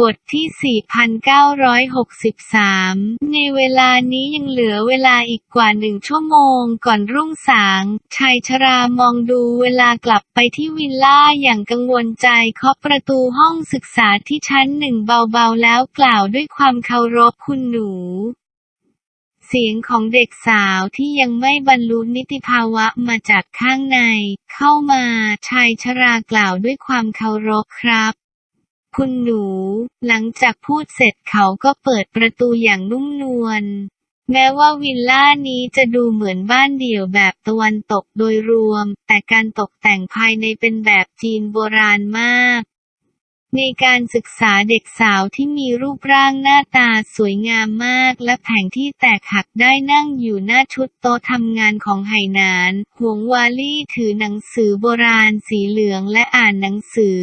บทที่ 4,963 ในเวลานี้ยังเหลือเวลาอีกกว่าหนึ่งชั่วโมงก่อนรุ่งสาง ชายชรามองดูเวลากลับไปที่วิลล่าอย่างกังวลใจเคาะประตูห้องศึกษาที่ชั้นหนึ่งเบาๆแล้วกล่าวด้วยความเคารพคุณหนูเสียงของเด็กสาวที่ยังไม่บรรลุนิติภาวะมาจากข้างใน เข้ามาชายชรากล่าวด้วยความเคารพครับ คุณหนู หลังจากพูดเสร็จเขาก็เปิดประตูอย่างนุ่มนวล แม้ว่าวิลล่านี้จะดูเหมือนบ้านเดี่ยวแบบตะวันตกโดยรวม แต่การตกแต่งภายในเป็นแบบจีนโบราณมาก ในการศึกษาเด็กสาวที่มีรูปร่างหน้าตาสวยงามมาก และแผงที่แตกหักได้นั่งอยู่หน้าชุดโต๊ะทำงานของไหหนาน หวงวาลี่ถือหนังสือโบราณสีเหลืองและอ่านหนังสือ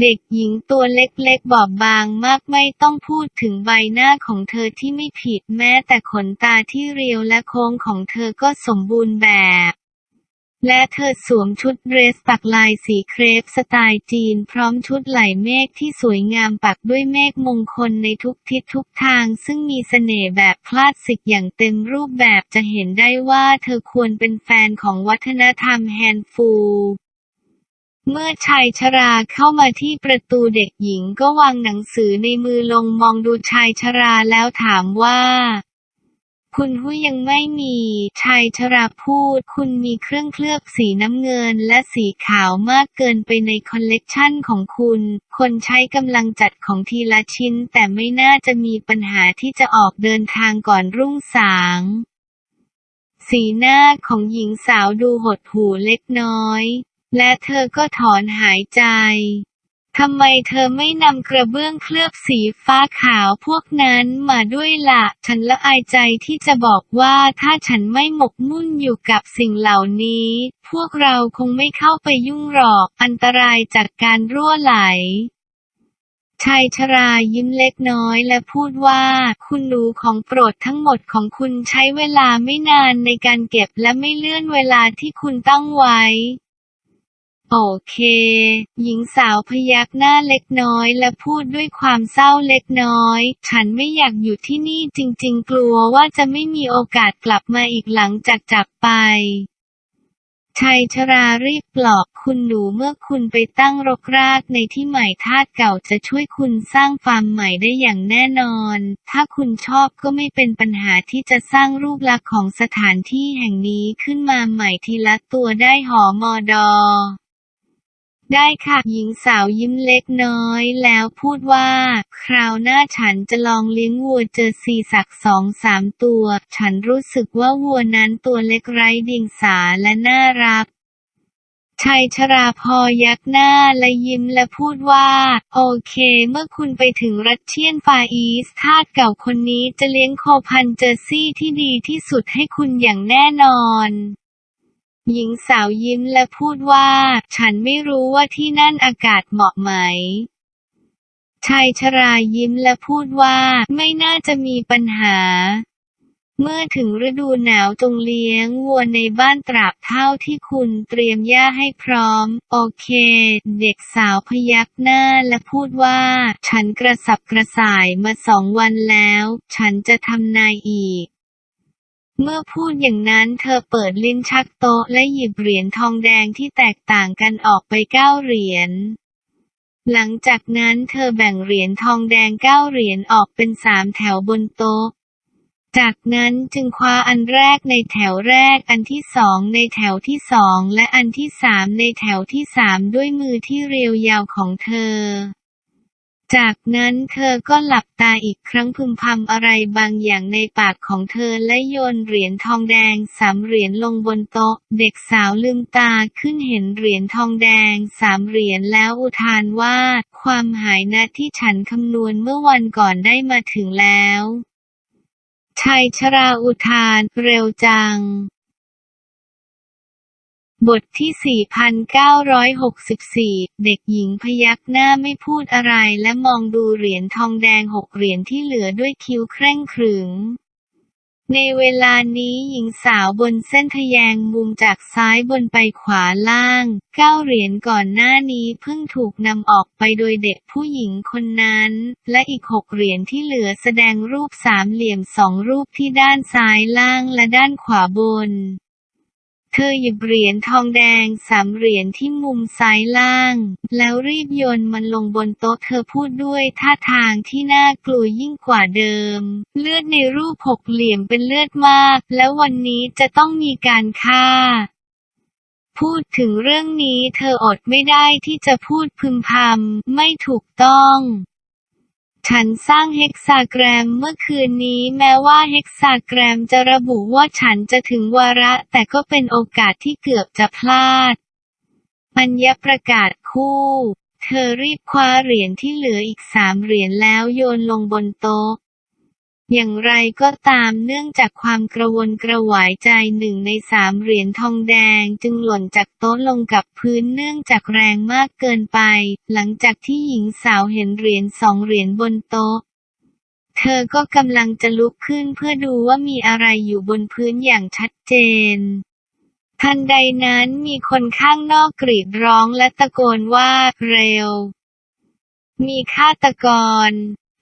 เด็กหญิงตัวเล็กๆ บอบบางมากไม่ต้องพูดถึงใบหน้าของเธอที่ไม่ผิดแม้แต่ขนตาที่เรียวและโค้งของเธอก็สมบูรณ์แบบ และเธอสวมชุดเดรสปักลายสีเครปสไตล์จีน พร้อมชุดไหล่เมฆที่สวยงามปักด้วยเมฆมงคลในทุกทิศทุกทาง ซึ่งมีเสน่ห์แบบคลาสสิกอย่างเต็มรูปแบบจะเห็นได้ว่าเธอควรเป็นแฟนของวัฒนธรรมแฮนฟู เมื่อชายชราเข้ามาที่ประตูเด็กหญิงก็วางหนังสือในมือลงมองดูชายชราแล้วถามว่า คุณหุยยังไม่มีชายชราพูด คุณมีเครื่องเคลือบสีน้ำเงินและสีขาวมากเกินไปในคอลเลกชันของคุณ คนใช้กำลังจัดของทีละชิ้น แต่ไม่น่าจะมีปัญหาที่จะออกเดินทางก่อนรุ่งสางสีหน้าของหญิงสาวดูหดหู่เล็กน้อย และเธอก็ถอนหายใจ ทำไมเธอไม่นำกระเบื้องเคลือบสีฟ้าขาวพวกนั้นมาด้วยละ่ะ ฉันละอายใจที่จะบอกว่าถ้าฉันไม่หมกมุ่นอยู่กับสิ่งเหล่านี้ พวกเราคงไม่เข้าไปยุ่งหรอก อันตรายจากการรั่วไหลชายชรายิ้มเล็กน้อยและพูดว่า คุณหนูของโปรดทั้งหมดของคุณใช้เวลาไม่นานในการเก็บและไม่เลื่อนเวลาที่คุณตั้งไว้ โอเค หญิงสาวพยักหน้าเล็กน้อยและพูดด้วยความเศร้าเล็กน้อย ฉันไม่อยากอยู่ที่นี่จริงๆ กลัวว่าจะไม่มีโอกาสกลับมาอีกหลังจากจากไปชายชรารีบปลอบคุณหนูเมื่อคุณไปตั้งรกรากในที่ใหม่ทาสเก่าจะช่วยคุณสร้างฟาร์มใหม่ได้อย่างแน่นอน ถ้าคุณชอบก็ไม่เป็นปัญหาที่จะสร้างรูปลักษณ์ของสถานที่แห่งนี้ขึ้นมาใหม่ทีละตัวได้หอมอดอ ได้ค่ะ หญิงสาวยิ้มเล็กน้อย แล้วพูดว่า คราวหน้าฉันจะลองเลี้ยงวัวเจอซีสักสองสามตัว ฉันรู้สึกว่าวัวนั้นตัวเล็กไร้ดียงสาและน่ารักชายชราพอยักหน้าและยิ้มและพูดว่า โอเค เมื่อคุณไปถึงรัสเชียนฟาอีสทาสเก่าคนนี้จะเลี้ยงโคพันเจอร์ซี่ที่ดีที่สุดให้คุณอย่างแน่นอน หญิงสาวยิ้มและพูดว่า ฉันไม่รู้ว่าที่นั่นอากาศเหมาะไหม ชายชรายิ้มและพูดว่า ไม่น่าจะมีปัญหา เมื่อถึงฤดูหนาวจงเลี้ยงวัวในบ้านตราบเท่าที่คุณเตรียมหญ้าให้พร้อม โอเค เด็กสาวพยักหน้าและพูดว่า ฉันกระสับกระส่ายมาสองวันแล้ว ฉันจะทำนายอีก เมื่อพูดอย่างนั้นเธอเปิดลิ้นชักโต๊ะและหยิบเหรียญทองแดงที่แตกต่างกันออกไปเก้าเหรียญ หลังจากนั้นเธอแบ่งเหรียญทองแดงเก้าเหรียญออกเป็นสามแถวบนโต๊ะ จากนั้นจึงคว้าอันแรกในแถวแรก อันที่สองในแถวที่สองและอันที่สามในแถวที่สามด้วยมือที่เรียวยาวของเธอ จากนั้นเธอก็หลับตาอีกครั้งพึมพำอะไรบางอย่างในปากของเธอและโยนเหรียญทองแดงสามเหรียญลงบนโต๊ะ เด็กสาวลืมตาขึ้นเห็นเหรียญทองแดงสามเหรียญแล้วอุทานว่า ความหายนะที่ฉันคำนวณเมื่อวันก่อนได้มาถึงแล้วชายชราอุทานเร็วจัง บทที่ 4,964 เด็กหญิงพยักหน้าไม่พูดอะไรและมองดูเหรียญทองแดงหกเหรียญที่เหลือด้วยคิ้วเคร่งขรึมในเวลานี้หญิงสาวบนเส้นทะแยงมุมจากซ้ายบนไปขวาล่างเก้าเหรียญก่อนหน้านี้เพิ่งถูกนำออกไปโดยเด็กผู้หญิงคนนั้น และอีกหกเหรียญที่เหลือแสดงรูปสามเหลี่ยมสองรูปที่ด้านซ้ายล่างและด้านขวาบน เธอหยิบเหรียญทองแดงสามเหรียญที่มุมซ้ายล่าง แล้วรีบโยนมันลงบนโต๊ะเธอพูดด้วยท่าทางที่น่ากลัวยิ่งกว่าเดิม เลือดในรูปหกเหลี่ยมเป็นเลือดมาก และวันนี้จะต้องมีการฆ่าพูดถึงเรื่องนี้เธออดไม่ได้ที่จะพูดพึมพำไม่ถูกต้อง ฉันสร้างเฮกซาแกรมเมื่อคืนนี้แม้ว่าเฮกซาแกรมจะระบุว่าฉันจะถึงวาระ แต่ก็เป็นโอกาสที่เกือบจะพลาด ปัญญประกาศคู่ เธอรีบคว้าเหรียญที่เหลืออีกสามเหรียญแล้วโยนลงบนโต๊ะ อย่างไรก็ตามเนื่องจากความกระวนกระวายใจหนึ่งในสามเหรียญทองแดงจึงหล่นจากโต๊ะลงกับพื้นเนื่องจากแรงมากเกินไป หลังจากที่หญิงสาวเห็นเหรียญสองเหรียญบนโต๊ะ เธอก็กำลังจะลุกขึ้นเพื่อดูว่ามีอะไรอยู่บนพื้นอย่างชัดเจนทันใดนั้นมีคนข้างนอกกรีดร้องและตะโกนว่า เร็ว มีฆาตกร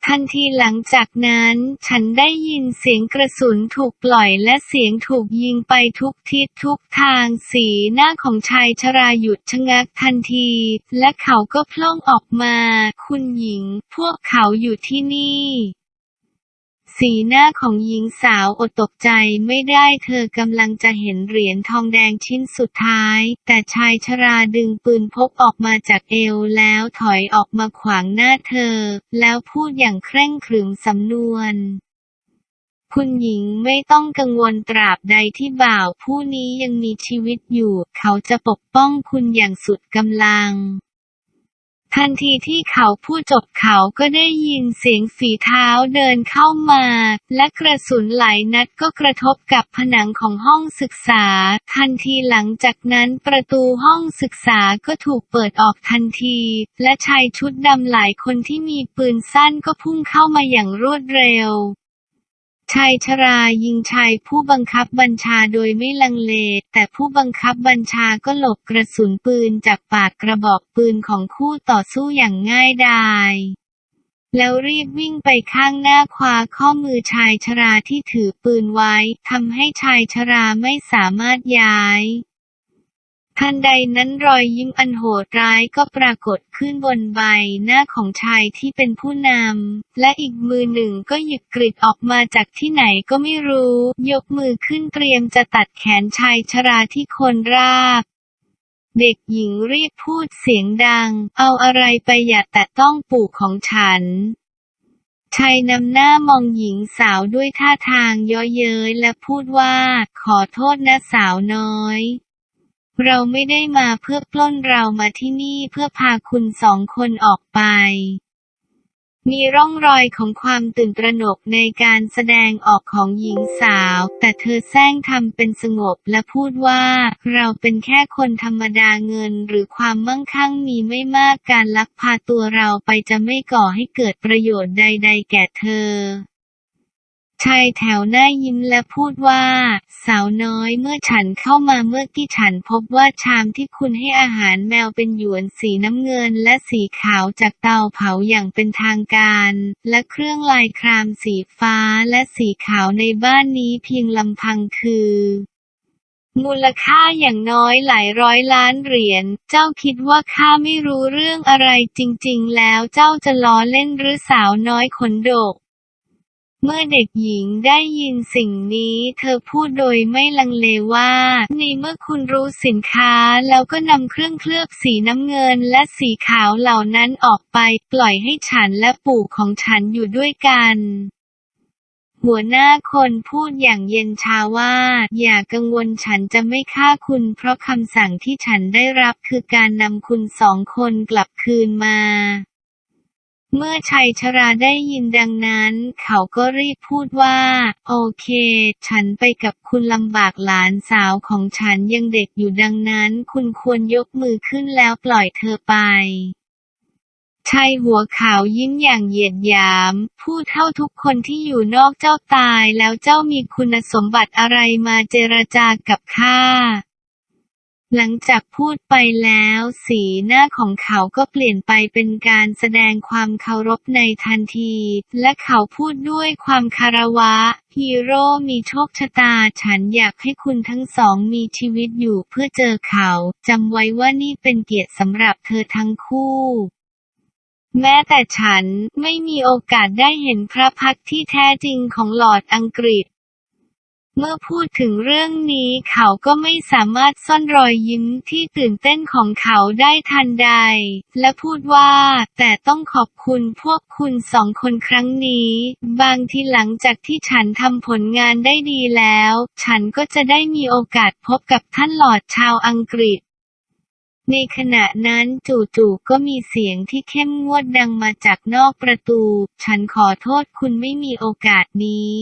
ทันทีหลังจากนั้น ฉันได้ยินเสียงกระสุนถูกปล่อยและเสียงถูกยิงไปทุกทิศทุกทางสีหน้าของชายชราหยุดชะงักทันที และเขาก็พล่องออกมา คุณหญิง พวกเขาอยู่ที่นี่ สีหน้าของหญิงสาวอดตกใจไม่ได้เธอกำลังจะเห็นเหรียญทองแดงชิ้นสุดท้าย แต่ชายชราดึงปืนพกออกมาจากเอวแล้วถอยออกมาขวางหน้าเธอ แล้วพูดอย่างเคร่งขรึมสำนวนคุณหญิงไม่ต้องกังวลตราบใดที่บ่าวผู้นี้ยังมีชีวิตอยู่ เขาจะปกป้องคุณอย่างสุดกำลัง ทันทีที่เขาพูดจบเขาก็ได้ยินเสียงฝีเท้าเดินเข้ามา และกระสุนหลายนัดก็กระทบกับผนังของห้องศึกษา ทันทีหลังจากนั้นประตูห้องศึกษาก็ถูกเปิดออกทันที และชายชุดดำหลายคนที่มีปืนสั้นก็พุ่งเข้ามาอย่างรวดเร็ว ชายชรายิงชายผู้บังคับบัญชาโดยไม่ลังเล แต่ผู้บังคับบัญชาก็หลบกระสุนปืนจากปากกระบอกปืนของคู่ต่อสู้อย่างง่ายดายแล้วรีบวิ่งไปข้างหน้าคว้าข้อมือชายชราที่ถือปืนไว้ทำให้ชายชราไม่สามารถย้าย ทันใดนั้นรอยยิ้มอันโหดร้ายก็ปรากฏขึ้นบนใบหน้าของชายที่เป็นผู้นำ และอีกมือหนึ่งก็หยิบกริดออกมาจากที่ไหนก็ไม่รู้ ยกมือขึ้นเตรียมจะตัดแขนชายชราที่คนราบเด็กหญิงรีบพูดเสียงดัง เอาอะไรไปอย่าแตะต้องปู่ของฉัน ชายนำหน้ามองหญิงสาวด้วยท่าทางย้อเย้ยและพูดว่า ขอโทษนะสาวน้อย เราไม่ได้มาเพื่อปล้นเรามาที่นี่เพื่อพาคุณสองคนออกไป มีร่องรอยของความตื่นตระหนกในการแสดงออกของหญิงสาว แต่เธอแซงทำเป็นสงบและพูดว่า เราเป็นแค่คนธรรมดาเงินหรือความมั่งคั่งมีไม่มากการลักพาตัวเราไปจะไม่ก่อให้เกิดประโยชน์ใด ๆ แก่เธอ ชายแถวหน้ายิ้มและพูดว่า สาวน้อยเมื่อฉันเข้ามาเมื่อกี้ฉันพบว่าชามที่คุณให้อาหารแมวเป็นหยวนสีน้ำเงินและสีขาวจากเตาเผาอย่างเป็นทางการ และเครื่องลายครามสีฟ้าและสีขาวในบ้านนี้เพียงลำพังคือมูลค่าอย่างน้อยหลายร้อยล้านเหรียญ เจ้าคิดว่าข้าไม่รู้เรื่องอะไรจริง ๆ แล้วเจ้าจะล้อเล่นหรือสาวน้อยขนดก เมื่อเด็กหญิงได้ยินสิ่งนี้เธอพูดโดยไม่ลังเลว่า ในเมื่อคุณรู้สินค้าแล้วก็นำเครื่องเคลือบสีน้ำเงินและสีขาวเหล่านั้นออกไป ปล่อยให้ฉันและปู่ของฉันอยู่ด้วยกันหัวหน้าคนพูดอย่างเย็นชาว่า อย่ากังวลฉันจะไม่ฆ่าคุณ เพราะคำสั่งที่ฉันได้รับคือการนำคุณสองคนกลับคืนมา เมื่อชัยชราได้ยินดังนั้น เขาก็รีบพูดว่า โอเค ฉันไปกับคุณลำบากหลานสาวของฉันยังเด็กอยู่ดังนั้น คุณควรยกมือขึ้นแล้วปล่อยเธอไปชายหัวขาวยิ้มอย่างเหยียดหยามผู้เท่าทุกคนที่อยู่นอกเจ้าตายแล้วเจ้ามีคุณสมบัติอะไรมาเจรจากับข้า หลังจากพูดไปแล้ว สีหน้าของเขาก็เปลี่ยนไปเป็นการแสดงความเคารพในทันที และเขาพูดด้วยความคารวะ ฮีโร่มีโชคชะตา ฉันอยากให้คุณทั้งสองมีชีวิตอยู่เพื่อเจอเขาจำไว้ว่านี่เป็นเกียรติสำหรับเธอทั้งคู่แม้แต่ฉันไม่มีโอกาสได้เห็นพระพักที่แท้จริงของหลอดอังกฤษ เมื่อพูดถึงเรื่องนี้เขาก็ไม่สามารถซ่อนรอยยิ้มที่ตื่นเต้นของเขาได้ทันใด และพูดว่า แต่ต้องขอบคุณพวกคุณสองคนครั้งนี้ บางทีหลังจากที่ฉันทำผลงานได้ดีแล้ว ฉันก็จะได้มีโอกาสพบกับท่านหลอดชาวอังกฤษในขณะนั้นจู่ๆก็มีเสียงที่เข้มงวดดังมาจากนอกประตู ฉันขอโทษคุณไม่มีโอกาสนี้